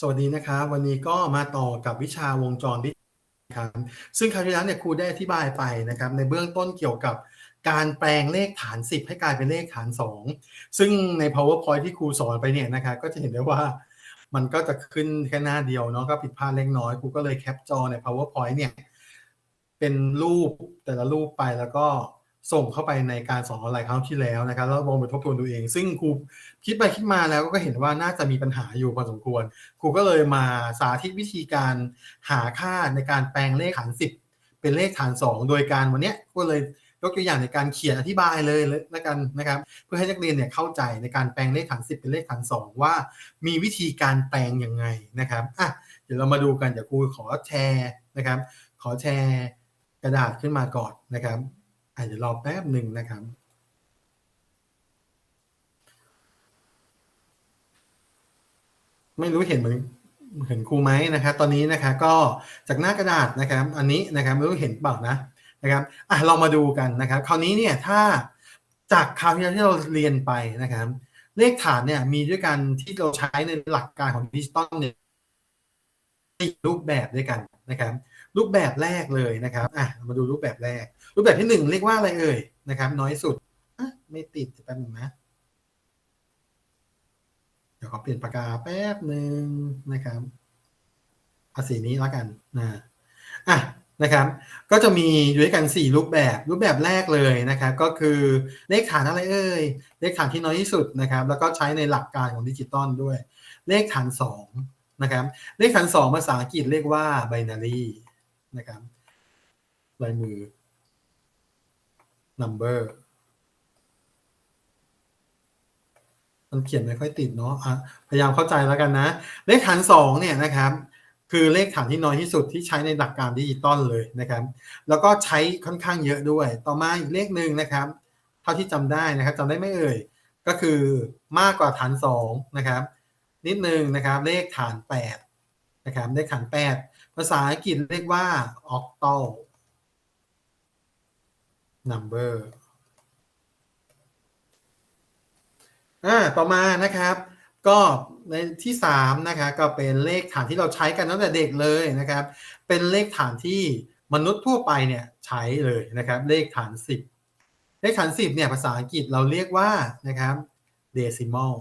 สวัสดีนะครับ วันนี้ก็มาต่อกับวิชาวงจรวิทยาครับซึ่งคราวที่แล้วเนี่ยครูได้อธิบายไปนะครับในเบื้องต้นเกี่ยวกับการแปลงเลขฐาน 10 ให้กลายเป็นเลขฐาน 2 ซึ่งใน powerpoint ที่ครูสอนไปเนี่ยนะครับก็จะเห็นได้ว่ามันก็จะขึ้นแค่หน้าเดียวเนาะก็ผิดพลาดเล็กน้อยครูก็เลยแคปจอใน powerpoint เนี่ยเป็นรูปแต่ละรูปไปแล้วก็ ส่งเข้าไปในการสอนออนไลน์ครั้งที่แล้วนะครับแล้วลองไปทบทวนดูเอง ซึ่งครูคิดไปคิดมาแล้วก็เห็นว่าน่าจะมีปัญหาอยู่พอสมควร ครูก็เลยมาสาธิตวิธีการหาค่าในการแปลงเลขฐาน10 เป็นเลขฐาน 2 โดยการวันนี้ก็เลยยกตัวอย่างในการเขียนอธิบายเลยแล้วกันนะครับ เพื่อให้นักเรียนเนี่ยเข้าใจในการแปลงเลขฐาน 10 เป็นเลขฐาน 2 ว่ามีวิธีการแปลงยังไงนะครับอะเดี๋ยวเรามาดูกันเดี๋ยวครูขอแชร์นะครับ ขอแชร์กระดาษขึ้นมาก่อนนะครับ อะเดี๋ยวรอแป๊บหนึ่งนะครับ ไม่รู้เห็นเหมือนเห็นครูไหมนะครับตอนนี้นะครับก็จากหน้ากระดาษนะครับ อันนี้นะครับไม่รู้เห็นเปล่านะนะครับอะเรามาดูกันนะครับ คราวนี้เนี่ยถ้าจากคราวที่แล้วที่เราเรียนไปนะครับ เลขฐานเนี่ยมีด้วยกันที่เราใช้ในหลักการของดิจิตอลเนี่ยรูปแบบด้วยกันนะครับ รูปแบบแรกเลยนะครับอะมาดูรูปแบบแรก รูปแบบที่หนึ่งเรียกว่าอะไรเอ่ยนะครับ น้อยสุดอะไม่ติดแป๊บนึงนะ เดี๋ยวขอเปลี่ยนปากกาแป๊บหนึ่งนะครับเอาสีนี้แล้วกันนะอะนะครับ ก็จะมีอยู่ด้วยกัน 4 รูปแบบ รูปแบบแรกเลยนะครับ ก็คือเลขฐานอะไรเอ่ย เลขฐานที่น้อยที่สุดนะครับ แล้วก็ใช้ในหลักการของดิจิตอลด้วย เลขฐาน2นะครับ เลขฐาน 2 ภาษาอังกฤษเรียกว่า binary นะครับลายมือ number มันเขียนไม่ค่อยติดเนาะะพยายามเข้าใจแล้วกันนะ เลขฐานสองเนี่ยนะครับ คือเลขฐานที่น้อยที่สุดที่ใช้ในหลักการดิจิตอลเลยนะครับ แล้วก็ใช้ค่อนข้างเยอะด้วย ต่อมาอีกเลขหนึ่งนะครับ เท่าที่จำได้นะครับจำได้ไม่เอ่ย ก็คือมากกว่าฐานสองนะครับ นิดนึงนะครับ เลขฐานแปดนะครับ เลขฐานแปดภาษาอังกฤษเรียกว่า octal number อ่าต่อมานะครับ ก็ในที่3นะครับก็เป็นเลขฐานที่เราใช้กันตั้งแต่เด็กเลยนะครับ เป็นเลขฐานที่มนุษย์ทั่วไปเนี่ยใช้เลยนะครับ เลขฐาน 10 เลขฐาน 10เนี่ยภาษาอังกฤษเราเรียกว่านะครับ decimal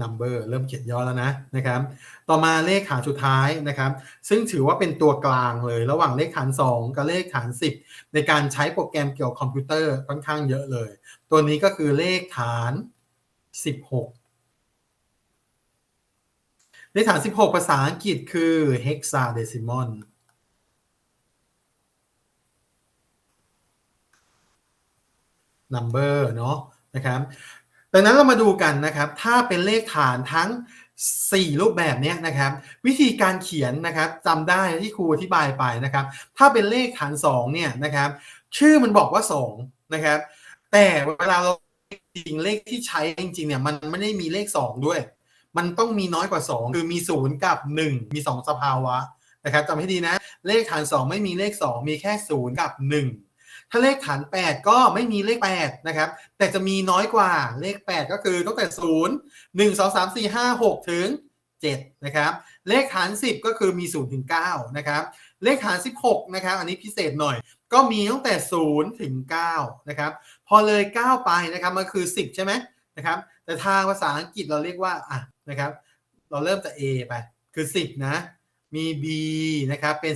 number เริ่มเขียนย่อแล้วนะนะครับ ต่อมาเลขฐานสุดท้ายนะครับ ซึ่งถือว่าเป็นตัวกลางเลย ระหว่างเลขฐาน 2 กับเลขฐาน 10 ในการใช้โปรแกรมเกี่ยวกับคอมพิวเตอร์ค่อนข้างเยอะเลย ตัวนี้ก็คือเลขฐาน 16 เลขฐาน 16 ภาษาอังกฤษคือ hexadecimal number เนาะนะครับ ดังนั้นเรามาดูกันนะครับ ถ้าเป็นเลขฐานทั้ง 4 รูปแบบนี้นะครับ วิธีการเขียนนะครับจำได้ที่ครูอธิบายไปนะครับ ถ้าเป็นเลขฐาน2เนี่ยนะครับ ชื่อมันบอกว่า2นะครับแต่เวลาเราจริงเลขที่ใช้จริงๆเนี่ยมันไม่ได้มีเลข 2 ด้วย มันต้องมีน้อยกว่า 2 คือมี 0 กับ 1 มี 2 สภาวะนะครับจำให้ดีนะ เลขฐาน 2 ไม่มีเลข 2 มีแค่ 0 กับ 1 ถ้าเลขฐาน 8 ก็ไม่มีเลข8นะครับ แต่จะมีน้อยกว่าเลข 8 ก็คือตั้งแต่ 0 1 2 3 4 5 6 ถึง 7 นะครับ เลขฐาน 10 ก็คือมี 0 ถึง 9 นะครับ เลขฐาน 16 นะครับ อันนี้พิเศษหน่อยก็มีตั้งแต่ 0 ถึง 9 นะครับ พอเลย 9 ไปนะครับ มันคือ 10 ใช่ไหมนะครับ แต่ทางภาษาอังกฤษเราเรียกว่าอะนะครับ เราเริ่มจาก A ไป คือ 10 นะ มี B นะครับ เป็น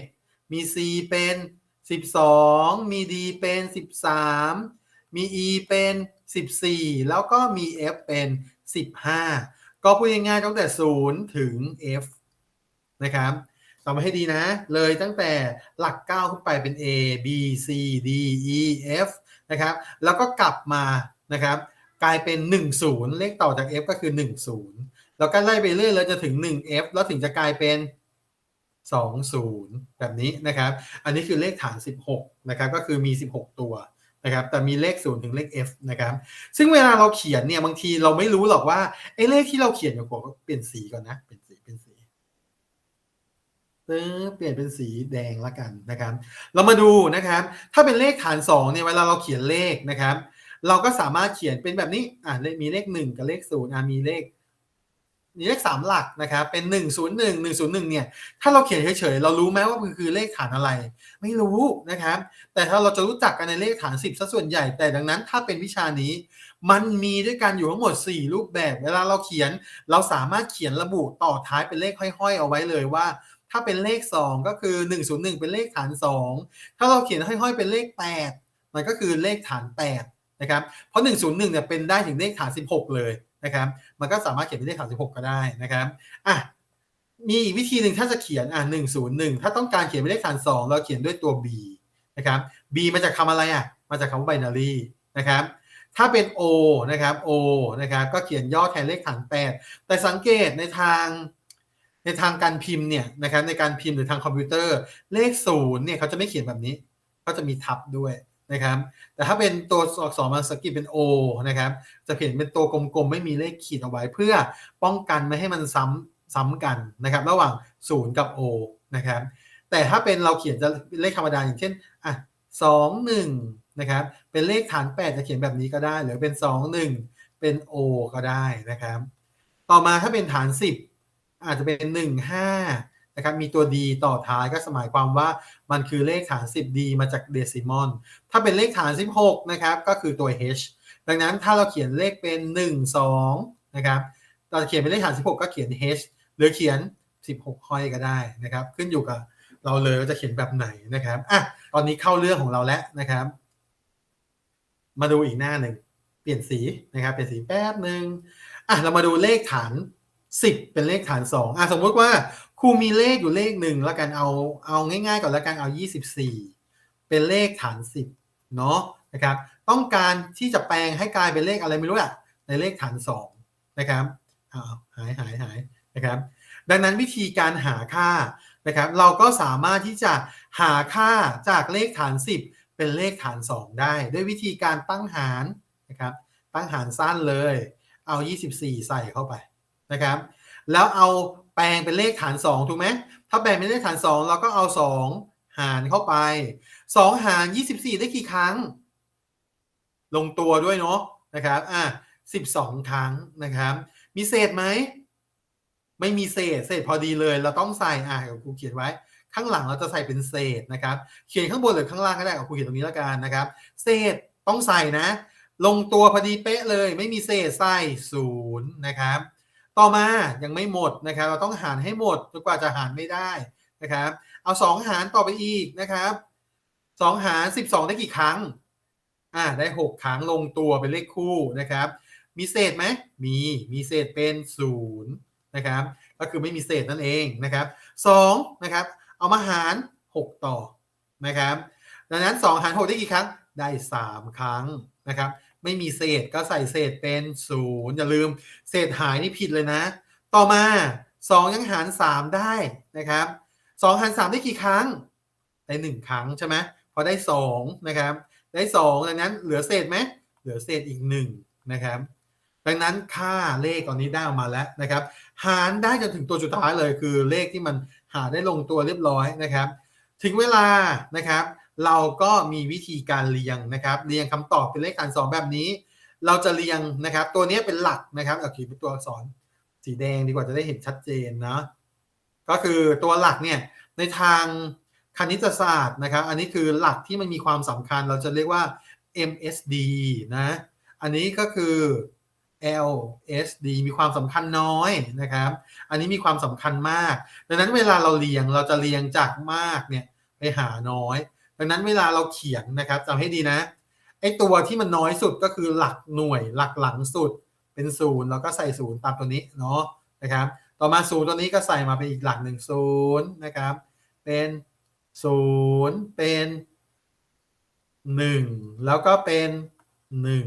11 มี C เป็น 12มี D เป็น13มี E เป็น14แล้วก็มี F เป็น15ก็พูดง่ายๆตั้งแต่0ถึง F นะครับจำไว้ให้ดีนะ เลยตั้งแต่หลัก 9 ขึ้นไปเป็น A B C D E F นะครับ แล้วก็กลับมานะครับ กลายเป็น 10 เลขต่อจาก F ก็คือ 10 แล้วก็ไล่ไปเรื่อยเลยจะถึง 1F แล้วถึงจะกลายเป็น 20 แบบนี้นะครับ อันนี้คือเลขฐาน 16 นะครับ ก็คือมี 16 ตัวนะครับ แต่มีเลข 0 ถึงเลข F นะครับ ซึ่งเวลาเราเขียนเนี่ย บางทีเราไม่รู้หรอกว่าไอ้เลขที่เราเขียนอยู่ก็เปลี่ยนสีก่อนนะ เปลี่ยนสีเปลี่ยนสีเปลี่ยนเป็นสีแดงละกันนะครับ เรามาดูนะครับ ถ้าเป็นเลขฐาน2เนี่ย เวลาเราเขียนเลขนะครับ เราก็สามารถเขียนเป็นแบบนี้ อ่ามีเลขหนึ่งกับเลขศูนย์อ่ามีเลข มีเลขสามหลักนะครับเป็นหนึ่งศูนย์หนึ่งหนึ่งศูนย์หนึ่งเนี่ยถ้าเราเขียนเฉยๆเรารู้ไหมว่ามันคือเลขฐานอะไร ไม่รู้นะครับ แต่ถ้าเราจะรู้จักกันในเลขฐานสิบซะส่วนใหญ่แต่ดังนั้น ถ้าเป็นวิชานี้ มันมีด้วยกันอยู่ทั้งหมด 4 รูปแบบ เวลาเราเขียน เราสามารถเขียนระบุต่อท้ายเป็นเลขห้อยๆ เอาไว้เลยว่า ถ้าเป็นเลข 2 ก็คือ 101 เป็นเลขฐาน 2 ถ้าเราเขียนห้อยๆเป็นเลข 8 มันก็คือเลขฐาน8นะครับเพราะ 101เนี่ยเป็นได้ถึงเลขฐาน 16 เลย นะครับ มันก็สามารถเขียนเป็นเลขฐาน16ก็ได้นะครับอะมีอีกวิธีหนึ่งถ้าจะเขียนอะ101ถ้าต้องการเขียนเป็นเลขฐาน2เราเขียนด้วยตัว b นะครับ b มาจากคำอะไรอะมาจากคำว่า binary นะครับถ้าเป็น O นะครับ O นะครับก็เขียนย่อแทนเลขฐาน 8 แต่สังเกตในทางในทางการพิมพ์เนี่ยนะครับในการพิมพ์หรือทางคอมพิวเตอร์เลขศูนย์เนี่ยเขาจะไม่เขียนแบบนี้ ก็จะมีทับด้วย นะครับ แต่ถ้าเป็นตัวอักษรภาษาอังกฤษเป็น O นะครับ จะเขียนเป็นตัวกลมๆ ไม่มีเลขขีดเอาไว้ เพื่อป้องกันไม่ให้มันซ้ำซ้ำกันนะครับ ระหว่าง 0 กับ O นะครับ แต่ถ้าเป็นเราเขียนจะเลขธรรมดาอย่างเช่นอะสองหนึ่งนะครับ เป็นเลขฐาน 8 จะเขียนแบบนี้ก็ได้ หรือเป็น 2 1 เป็น O ก็ได้นะครับ ต่อมาถ้าเป็นฐาน 10 อาจจะเป็น 1 5 นะครับมีตัว D ต่อท้ายก็หมายความว่ามันคือเลขฐาน 10D มาจากเดซิมอลถ้าเป็นเลขฐาน 16นะครับก็คือตัว H ดังนั้นถ้าเราเขียนเลขเป็น 1 2นะครับเราเขียนเป็นเลขฐาน 16 ก็เขียน H หรือเขียน 16ค่อยก็ได้นะครับขึ้นอยู่กับเราเลยว่าจะเขียนแบบไหนนะครับอะตอนนี้เข้าเรื่องของเราแล้วนะครับ มาดูอีกหน้าหนึ่งเปลี่ยนสีนะครับเปลี่ยนสีแป๊บหนึ่งอะเรามาดูเลขฐาน 10 เป็นเลขฐาน 2อะสมมติว่า ครูมีเลขอยู่เลขหนึ่งแล้วกันเอาเอาง่ายๆก่อนแล้วกันเอา 24 เป็นเลขฐาน 10 เนาะนะครับ ต้องการที่จะแปลงให้กลายเป็นเลขอะไรไม่รู้อะในเลขฐาน2นะครับอ้าวหายหายหายนะครับ ดังนั้นวิธีการหาค่านะครับ เราก็สามารถที่จะหาค่าจากเลขฐาน 10 เป็นเลขฐาน 2 ได้ ด้วยวิธีการตั้งหารนะครับตั้งหารสั้นเลย เอา 24 ใส่เข้าไปนะครับ แล้วเอา แปลงเป็นเลขฐาน 2 ถูกไหมถ้าแปลงเป็นเลขฐาน 2 เราก็เอา 2 หารเข้าไป 2 หาร 24 ได้กี่ครั้ง ลงตัวด้วยเนาะนะครับอะ12 ครั้งนะครับ มีเศษไหม ไม่มีเศษ เศษพอดีเลย เราต้องใส่อะครูเขียนไว้ ข้างหลังเราจะใส่เป็นเศษนะครับ เขียนข้างบนหรือข้างล่างก็ได้เอาครูเขียนตรงนี้แล้วกันนะครับ เศษต้องใส่นะ ลงตัวพอดีเป๊ะเลย ไม่มีเศษใส่ศูนย์นะครับ ต่อมายังไม่หมดนะครับ เราต้องหารให้หมดจนกว่าจะหารไม่ได้นะครับ เอาสองหารต่อไปอีกนะครับสองหารสิบสองได้กี่ครั้งอ่าได้หกครั้งลงตัวเป็นเลขคู่นะครับ มีเศษไหมมีมีเศษเป็นศูนย์นะครับก็คือไม่มีเศษนั่นเองนะครับสองนะครับเอามาหาร 6 ต่อนะครับดังนั้น 2 หาร 6 ได้กี่ครั้งได้ 3 ครั้งนะครับ ไม่มีเศษก็ใส่เศษเป็น0อย่าลืม เศษหายนี่ผิดเลยนะ ต่อมา 2 ยังหาร 3 ได้นะครับ2หาร 3 ได้กี่ครั้ง ได้ 1 ครั้งใช่ไหมพอได้ 2 นะครับ ได้ 2 ดังนั้นเหลือเศษไหมเหลือเศษอีก 1 นะครับ ดังนั้นค่าเลขตอนนี้ได้ออกมาแล้วนะครับ หารได้จนถึงตัวสุดท้ายเลยคือเลขที่มันหาได้ลงตัวเรียบร้อยนะครับ ถึงเวลานะครับ เราก็มีวิธีการเรียงนะครับ เรียงคำตอบเป็นเลขฐานสองแบบนี้ เราจะเรียงนะครับ ตัวนี้เป็นหลักนะครับเอาขียนเป็นตัวอักษรสีแดงดีกว่าจะได้เห็นชัดเจนนะก็คือตัวหลักเนี่ยในทางคณิตศาสตร์นะครับ อันนี้คือหลักที่มันมีความสำคัญเราจะเรียกว่า MSD นะ อันนี้ก็คือ LSD มีความสำคัญน้อยนะครับ อันนี้มีความสำคัญมาก ดังนั้นเวลาเราเรียงเราจะเรียงจากมากเนี่ยไปหาน้อย ดังนั้นเวลาเราเขียนนะครับจำให้ดีนะไอตัวที่มันน้อยสุดก็คือหลักหน่วยหลักหลังสุดเป็นศูนย์เราก็ใส่ศูนย์ตามตัวนี้เนาะนะครับ ต่อมาศูนย์ตัวนี้ก็ใส่มาเป็นอีกหลักหนึ่งศูนย์นะครับ เป็นศูนย์เป็นหนึ่งแล้วก็เป็นหนึ่ง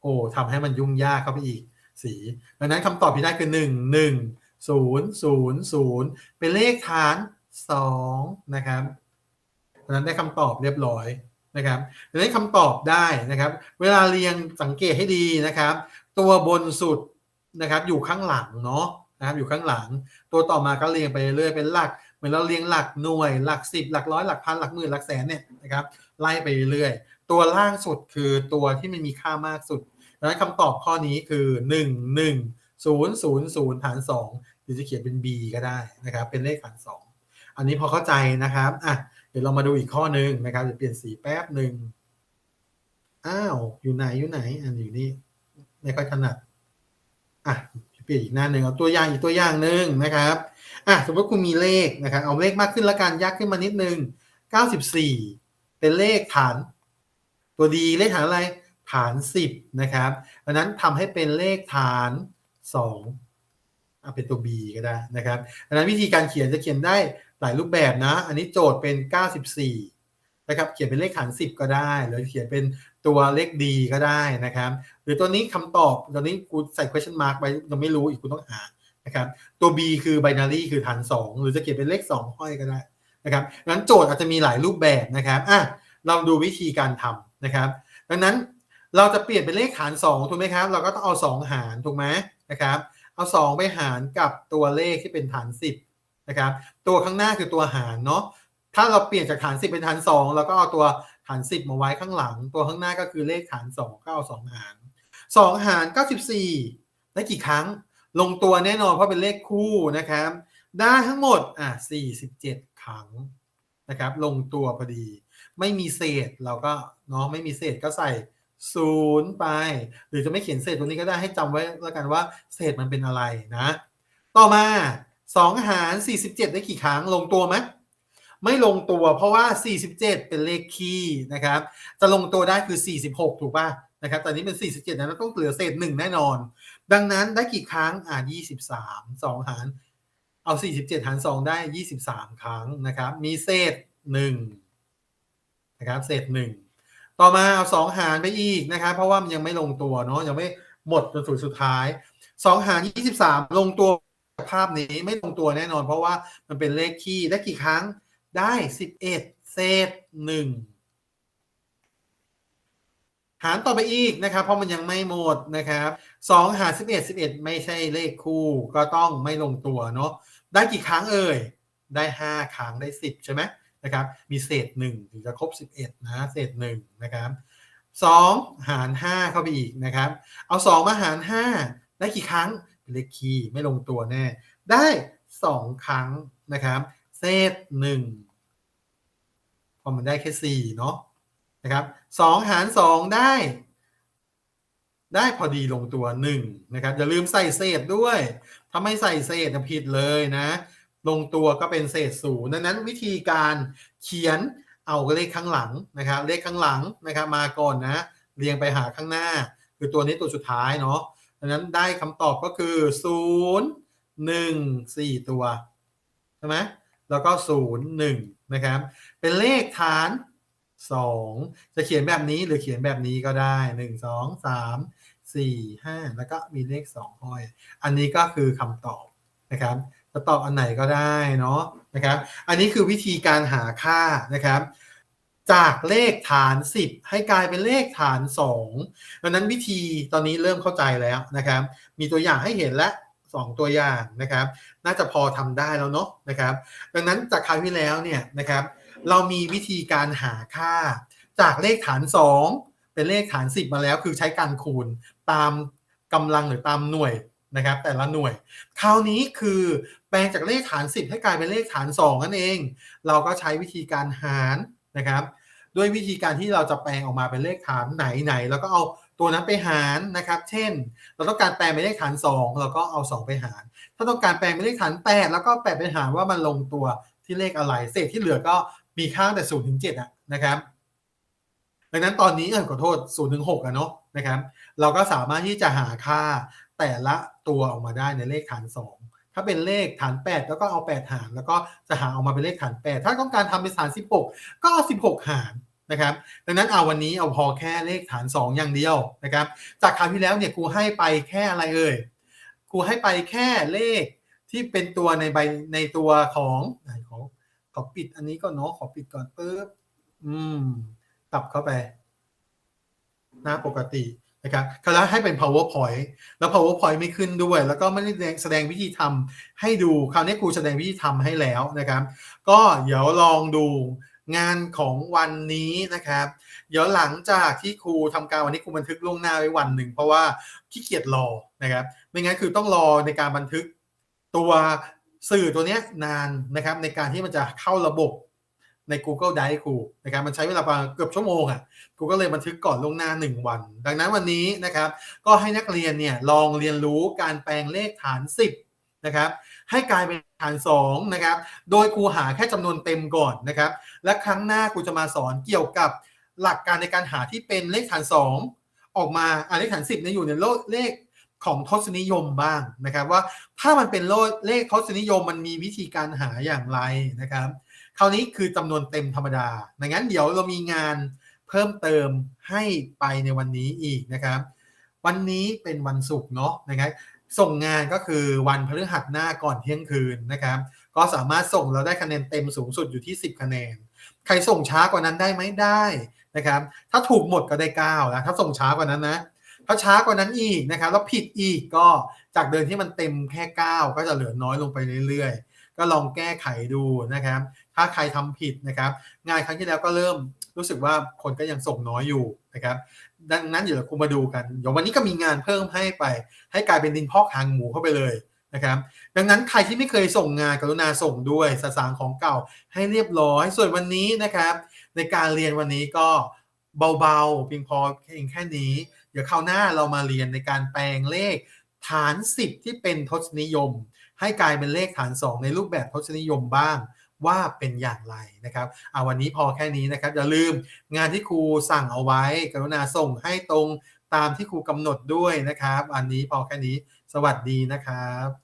โอ้ทำให้มันยุ่งยากเข้าไปอีกสีดังนั้นคำตอบที่ได้คือหนึ่งหนึ่งศูนย์ศูนย์ศูนย์เป็นเลขฐานสองนะครับ ดังนั้นได้คำตอบเรียบร้อยนะครับดังนั้นคำตอบได้นะครับ เวลาเรียงสังเกตให้ดีนะครับ ตัวบนสุดนะครับอยู่ข้างหลังเนาะนะครับอยู่ข้างหลัง ตัวต่อมาก็เรียงไปเรื่อยเป็นหลักเหมือนเราเรียงหลักหน่วย หลักสิบหลักร้อยหลักพันหลักหมื่นหลักแสนเนี่ยนะครับไล่ไปเรื่อยตัวล่างสุดคือตัวที่มันมีค่ามากสุดดังนั้นคำตอบข้อนี้คือ 1 1 0 0 0ฐาน2หรือจะเขียนเป็น b ก็ได้นะครับ เป็นเลขฐาน2อันนี้พอเข้าใจนะครับอะ ดี๋ยวเรามาดูอีกข้อหนึ่งนะครับจะเปลี่ยนสีแป๊บหนึ่งอ้าวอยู่ไหนอยู่ไหนอันอยู่นี่ไม่ค่อยถนัดอะเปลี่ยนอีกหน้าหนึ่งเอาตัวอย่างอีกตัวอย่างหนึ่งนะครับอะสมมติคุณมีเลขนะครับเอาเลขมากขึ้นละกันยากขึ้นมานิดนึง94เป็นเลขฐาน ตัวดีเลขฐานอะไรฐาน10นะครับดังนั้นทำให้เป็นเลขฐาน2เอาเป็นตัว b ก็ได้นะครับดังนั้นวิธีการเขียนจะเขียนได้ หลายรูปแบบนะ อันนี้โจทย์เป็น 94 นะครับ เขียนเป็นเลขฐาน 10 ก็ได้ หรือเขียนเป็นตัวเลขดีก็ได้นะครับ หรือตัวนี้คำตอบตัวนี้กูใส่ question mark ไว้ยังไม่รู้อีกกูต้องหานะครับ ตัว b คือ binary คือฐาน 2 หรือจะเขียนเป็นเลข 2 ห้อยก็ได้นะครับงั้นโจทย์อาจจะมีหลายรูปแบบนะครับอะเราดูวิธีการทำนะครับ ดังนั้นเราจะเปลี่ยนเป็นเลขฐาน2ถูกไหมครับ เราก็ต้องเอา 2 หารถูกไหมนะครับ เอา 2 ไปหารกับตัวเลขที่เป็นฐาน 10 นะครับ ตัวข้างหน้าคือตัวหารเนาะถ้าเราเปลี่ยนจากฐาน 10 เป็นฐาน2เราก็เอาตัวฐาน 10 มาไว้ข้างหลัง ตัวข้างหน้าก็คือเลขฐาน 2 ก็เอา 2 หาร 2 หาร 94 ได้กี่ครั้ง ลงตัวแน่นอนเพราะเป็นเลขคู่นะครับ ได้ทั้งหมดอะ47 ครั้งนะครับ ลงตัวพอดี ไม่มีเศษเราก็เนาะไม่มีเศษก็ใส่ศูนย์ไป หรือจะไม่เขียนเศษตัวนี้ก็ได้ให้จำไว้แล้วกันว่า เศษมันเป็นอะไรนะ ต่อมา 2หาร47ได้กี่ครั้งลงตัวไหมไม่ลงตัวเพราะว่า 47 เป็นเลขคี่นะครับ จะลงตัวได้คือ 46 ถูกป่ะนะครับแต่นี้เป็น 47นะต้องเหลือเศษ1แน่นอน ดังนั้นได้กี่ครั้งอ่า23 2 หาร เอา 47 หาร 2 ได้ 23 ครั้งนะครับ มีเศษ1นะครับเศษ 1 ต่อมาเอา 2 หารไปอีกนะครับ เพราะว่ามันยังไม่ลงตัวเนาะยังไม่หมดจนสุดสุดท้าย 2 หาร 23 ลงตัว ภาพนี้ไม่ลงตัวแน่นอน เพราะว่ามันเป็นเลขคี่ได้กี่ครั้งได้11เอ็ดเศษ1หารต่อไปอีกนะครับ เพราะมันยังไม่หมดนะครับ2หาร11 11ไม่ใช่เลขคู่ก็ต้องไม่ลงตัวเนาะได้กี่ครั้งเอ่ยได้5ครั้งได้10ใช่ไหมนะครับมีเศษ1ถึงจะครบ11นะเศษ1นะครับ2หาร5เข้าไปอีกนะครับ เอา2มาหาร5ได้กี่ครั้ง เลขคี่ไม่ลงตัวแน่ ได้ 2 ครั้งนะครับ เศษ1พอมันได้แค่4เนาะนะครับ2หาร 2 ได้ ได้พอดีลงตัว1นะครับอย่าลืมใส่เศษด้วย ถ้าไม่ใส่เศษผิดเลยนะ ลงตัวก็เป็นเศษศูนย์ดังนั้นวิธีการเขียนเอาเลขข้างหลังนะครับเลขข้างหลังนะครับมาก่อนนะ เรียงไปหาข้างหน้า คือตัวนี้ตัวสุดท้ายเนาะ ดังนั้นได้คำตอบก็คือ0 1 4ตัวใช่ไหมแล้วก็0 1นะครับ เป็นเลขฐาน2จะเขียนแบบนี้หรือเขียนแบบนี้ก็ได้1 2 3 4 5แล้วก็มีเลข2ห้อย อันนี้ก็คือคำตอบนะครับจะตอบอันไหนก็ได้เนาะนะครับ อันนี้คือวิธีการหาค่านะครับ จากเลขฐาน 10 ให้กลายเป็นเลขฐาน2ดังนั้นวิธีตอนนี้เริ่มเข้าใจแล้วนะครับ มีตัวอย่างให้เห็นและ 2 ตัวอย่างนะครับ น่าจะพอทำได้แล้วเนาะนะครับ ดังนั้นจากคราวที่แล้วเนี่ยนะครับ เรามีวิธีการหาค่า จากเลขฐาน 2 เป็นเลขฐาน 10 มาแล้ว คือใช้การคูณตามกำลังหรือตามหน่วยนะครับแต่ละหน่วย คราวนี้คือแปลงจากเลขฐาน 10 ให้กลายเป็นเลขฐาน 2 นั่นเอง เราก็ใช้วิธีการหาร นะครับ ด้วยวิธีการที่เราจะแปลงออกมาเป็นเลขฐานไหนไหนแล้วก็เอาตัวนั้นไปหารนะครับ เช่น เราต้องการแปลงเป็นเลขฐาน 2 เราก็เอา 2 ไปหาร ถ้าต้องการแปลงเป็นเลขฐาน 8 แล้วก็8ไปหารว่ามันลงตัวที่เลขอะไร เศษที่เหลือก็มีค่าแต่0ถึง7อะนะครับดังนั้นตอนนี้เออขอโทษ0ถึง6อะเนาะนะครับ เราก็สามารถที่จะหาค่าแต่ละตัวออกมาได้ในเลขฐาน 2 ถ้าเป็นเลขฐาน 8 แล้วก็เอา 8 หาร แล้วก็จะหาออกมาเป็นเลขฐาน 8 ถ้าต้องการทำเป็นฐาน 16 ก็เอา 16 หารนะครับ ดังนั้นเอาวันนี้เอาพอแค่เลขฐาน 2 อย่างเดียวนะครับ จากคราวที่แล้วเนี่ยครูให้ไปแค่อะไรเอ่ยครูให้ไปแค่เลขที่เป็นตัวในใบในตัวของขอขอปิดอันนี้ก่อนเนาะขอปิดก่อนปึ๊บอืมกลับเข้าไปหน้าปกติ นะครับคราวให้เป็น powerpoint แล้ว powerpoint ไม่ขึ้นด้วย แล้วก็ไม่ได้แสดงวิธีทำให้ดู คราวนี้ครูแสดงวิธีทำให้แล้วนะครับ ก็เดี๋ยวลองดูงานของวันนี้นะครับ เดี๋ยวหลังจากที่ครูทำการวันนี้ครูบันทึกล่วงหน้าไว้วันหนึ่ง เพราะว่าขี้เกียจรอนะครับ ไม่งั้นคือต้องรอในการบันทึกตัวสื่อตัวเนี้ยนานนะครับ ในการที่มันจะเข้าระบบ ใน Google Drive ครูนะครับมันใช้เวลาประมาณเกือบชั่วโมงอะครูก็เลยบันทึกก่อนล่วงหน้า 1 วัน ดังนั้นวันนี้นะครับ ก็ให้นักเรียนเนี่ยลองเรียนรู้การแปลงเลขฐาน 10นะครับให้กลายเป็นฐาน2นะครับโดยครูหาแค่จำนวนเต็มก่อนนะครับ และครั้งหน้าครูจะมาสอนเกี่ยวกับหลักการในการหาที่เป็นเลขฐาน 2 ออกมาอ่าเลขฐาน 10เนี่ยอยู่ในเลขของทศนิยมบ้างนะครับ ว่าถ้ามันเป็นเลขทศนิยมมันมีวิธีการหาอย่างไรนะครับ คราวนี้คือจำนวนเต็มธรรมดาดังนั้นเดี๋ยวเรามีงานเพิ่มเติมให้ไปในวันนี้อีกนะครับ วันนี้เป็นวันศุกร์เนาะนะครับส่งงานก็คือวันพฤหัสหน้าก่อนเที่ยงคืนนะครับ ก็สามารถส่งเราได้คะแนนเต็มสูงสุดอยู่ที่ 10 คะแนน ใครส่งช้ากว่านั้นได้ไหมได้นะครับ ถ้าถูกหมดก็ได้9แล้วถ้าส่งช้ากว่านั้นนะถ้าช้ากว่านั้นอีกนะครับแล้วผิดอีกก็จากเดิมที่มันเต็มแค่ 9 ก็จะเหลือน้อยลงไปเรื่อยๆ ก็ลองแก้ไขดูนะครับ ถ้าใครทำผิดนะครับ งานครั้งที่แล้วก็เริ่มรู้สึกว่าคนก็ยังส่งน้อยอยู่นะครับ ดังนั้นเดี๋ยวเราคุมาดูกันเดี๋ยววันนี้ก็มีงานเพิ่มให้ไป ให้กลายเป็นดินพอกหางหมูเข้าไปเลยนะครับ ดังนั้นใครที่ไม่เคยส่งงานกรุณาส่งด้วยสสารของเก่าให้เรียบร้อย ส่วนวันนี้นะครับ ในการเรียนวันนี้ก็เบาๆเพียงพอเพียงแค่นี้ เดี๋ยวคราวหน้าเรามาเรียนในการแปลงเลขฐาน 10 ที่เป็นทศนิยม ให้กลายเป็นเลขฐาน 2 ในรูปแบบทศนิยมบ้าง ว่าเป็นอย่างไรนะครับเอาวันนี้พอแค่นี้นะครับอย่าลืมงานที่ครูสั่งเอาไว้ กรุณาส่งให้ตรงตามที่ครูกำหนดด้วยนะครับ อันนี้พอแค่นี้สวัสดีนะครับ